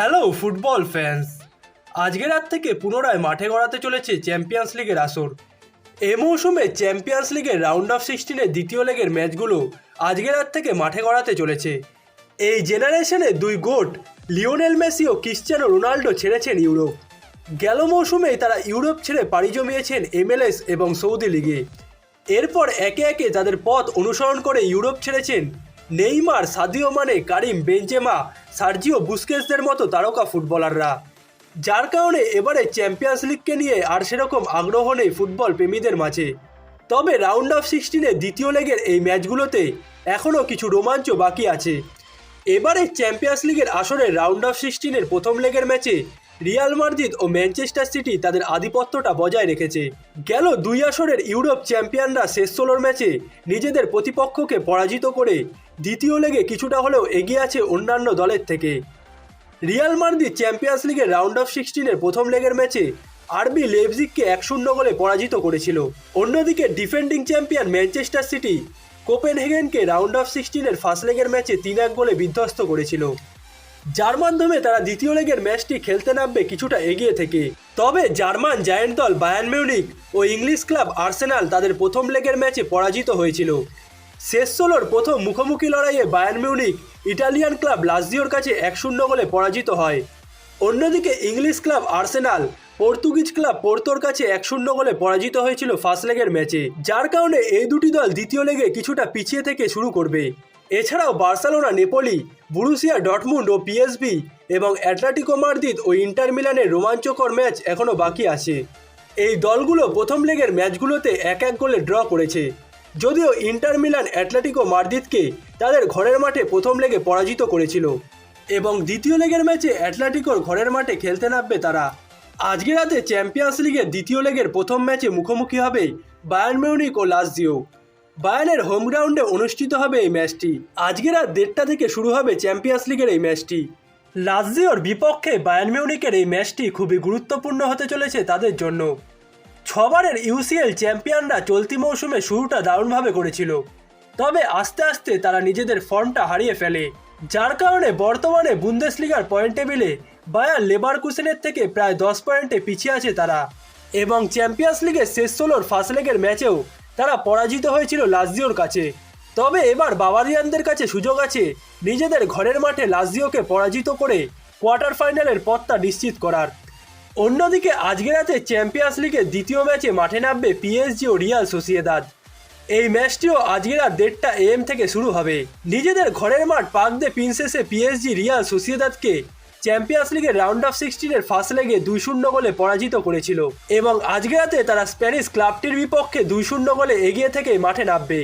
Hello football fans. আজকের রাত থেকে পুনরায় মাঠে গড়াতে চলেছে চ্যাম্পিয়ন্স লিগের আসর। এ মৌসুমে চ্যাম্পিয়ন্স লিগের রাউন্ড অফ সিক্সটিনের দ্বিতীয় লেগের ম্যাচগুলো আজকের রাত থেকে মাঠে গড়াতে চলেছে। এই জেনারেশনে দুই গোট, লিওনেল মেসি ও ক্রিশ্চিয়ানো রোনাল্ডো ছেড়েছেন ইউরোপ। গেল মৌসুমেই তারা ইউরোপ ছেড়ে পাড়ি জমিয়েছেন এমএলএস এবং সৌদি লিগে। এরপর একে একে তাদের পথ অনুসরণ করে ইউরোপ ছেড়েছেন নেইমার, সাদিও মানে কারিম বেঞ্জেমা সার্জিও বুস্কেসদের মতো তারকা ফুটবলাররা। যার কারণে এবারে চ্যাম্পিয়ন্স লিগকে নিয়ে আর সেরকম আগ্রহ নেই ফুটবল প্রেমীদের মাঝে। তবে রাউন্ড অফ সিক্সটিনের দ্বিতীয় লেগের এই ম্যাচগুলোতে এখনও কিছু রোমাঞ্চ বাকি আছে। এবারে চ্যাম্পিয়ন্স লিগের আসরে রাউন্ড অফ সিক্সটিনের প্রথম লেগের ম্যাচে রিয়াল মাদ্রিদ ও ম্যানচেস্টার সিটি তাদের আধিপত্যটা বজায় রেখেছে। গেল দুই আসরের ইউরোপ চ্যাম্পিয়নরা শেষ ষোলোর ম্যাচে নিজেদের প্রতিপক্ষকে পরাজিত করে দ্বিতীয় লেগে কিছুটা হলেও এগিয়ে আছে অন্যান্য দলের থেকে। রিয়াল মাদ্রিদ চ্যাম্পিয়ন্স লিগের রাউন্ড অফ সিক্সটিনের প্রথম লেগের ম্যাচে আরবি লেপজিগকে এক শূন্য গোলে পরাজিত করেছিল। অন্যদিকে ডিফেন্ডিং চ্যাম্পিয়ন ম্যানচেস্টার সিটি কোপেনহেগেনকে রাউন্ড অফ সিক্সটিনের ফার্স্ট লেগের ম্যাচে তিন এক গোলে বিধ্বস্ত করেছিল। যার মাধ্যমে তারা দ্বিতীয় লেগের ম্যাচটি খেলতে নামবে কিছুটা এগিয়ে থেকে। তবে জার্মান জায়ান্ট দল বায়ান মিউনিক ও ইংলিশ ক্লাব আর্সেনাল তাদের প্রথম লেগের ম্যাচে পরাজিত হয়েছিল। শেষ ষোলোর প্রথম মুখোমুখি লড়াইয়ে বায়ান মিউনিক ইটালিয়ান ক্লাব লাসদিওর কাছে এক শূন্য গোলে পরাজিত হয়। অন্যদিকে English club Arsenal Portuguese club পোর্তোর কাছে এক শূন্য গোলে পরাজিত হয়েছিল ফার্স্ট লেগের ম্যাচে, যার কারণে এই দুটি দল দ্বিতীয় লেগে কিছুটা পিছিয়ে থেকে শুরু করবে। এছাড়াও বার্সেলোনা, নেপোলি, বুরুসিয়া ডটমুন্ড ও পিএসবি এবং অ্যাটলেটিকো মাদ্রিদ ও ইন্টার মিলানের রোমাঞ্চকর ম্যাচ এখনও বাকি আছে। এই দলগুলো প্রথম লেগের ম্যাচগুলোতে এক এক গোলে ড্র করেছে। যদিও ইন্টার মিলান অ্যাটলেটিকো মাদ্রিদকে তাদের ঘরের মাঠে প্রথম লেগে পরাজিত করেছিল এবং দ্বিতীয় লেগের ম্যাচে অ্যাটলেটিকোর ঘরের মাঠে খেলতে নামবে তারা। আজকে রাতে চ্যাম্পিয়ন্স লিগের দ্বিতীয় লেগের প্রথম ম্যাচে মুখোমুখি হবে বায়ার্ন মিউনিক ও লাসজিও বায়ানের হোম গ্রাউন্ডে অনুষ্ঠিত হবে এই ম্যাচটি। আজকে রাত দেড়টা থেকে শুরু হবে চ্যাম্পিয়ন্স লিগের এই ম্যাচটি। লাসজিওর বিপক্ষে বায়ান মিউনিকের এই ম্যাচটি খুবই গুরুত্বপূর্ণ হতে চলেছে তাদের জন্য। ছবারের ইউসিএল চ্যাম্পিয়নরা চলতি মৌসুমে শুরুটা দারুণভাবে করেছিল। তবে আস্তে আস্তে তারা নিজেদের ফর্মটা হারিয়ে ফেলে। যার কারণে বর্তমানে বুন্দেসলিগার পয়েন্ট টেবিলে বায়ার লেবারকুসেনের থেকে প্রায় দশ পয়েন্টে পিছিয়ে আছে তারা। এবং চ্যাম্পিয়ন্স লিগের শেষ ষোলোর ফার্স্ট লেগের ম্যাচেও তারা পরাজিত হয়েছিল লাসজিওর কাছে। তবে এবার বাবারিয়ানদের কাছে সুযোগ আছে। নিজেদের ঘরের মাঠে লাসজিওকে পরাজিত করে কোয়ার্টার ফাইনালের পথটা নিশ্চিত করার। অন্যদিকে আজকে রাতে চ্যাম্পিয়ন্স লিগের দ্বিতীয় ম্যাচে মাঠে নামবে পিএসজি ও রিয়াল সোসিয়েদাদ। এই ম্যাচটিও আজকে রাত দেড়টা এম থেকে শুরু হবে। নিজেদের ঘরের মাঠ পাক দে প্রিন্সেসে পিএসজি রিয়াল সোসিয়েদাদকে চ্যাম্পিয়ন্স লিগের রাউন্ড অফ সিক্সটিনের ফার্স্ট লেগে দুই শূন্য গোলে পরাজিত করেছিল এবং আজকে রাতে তারা স্প্যানিশ ক্লাবটির বিপক্ষে দুই শূন্য গোলে এগিয়ে থেকে মাঠে নামবে।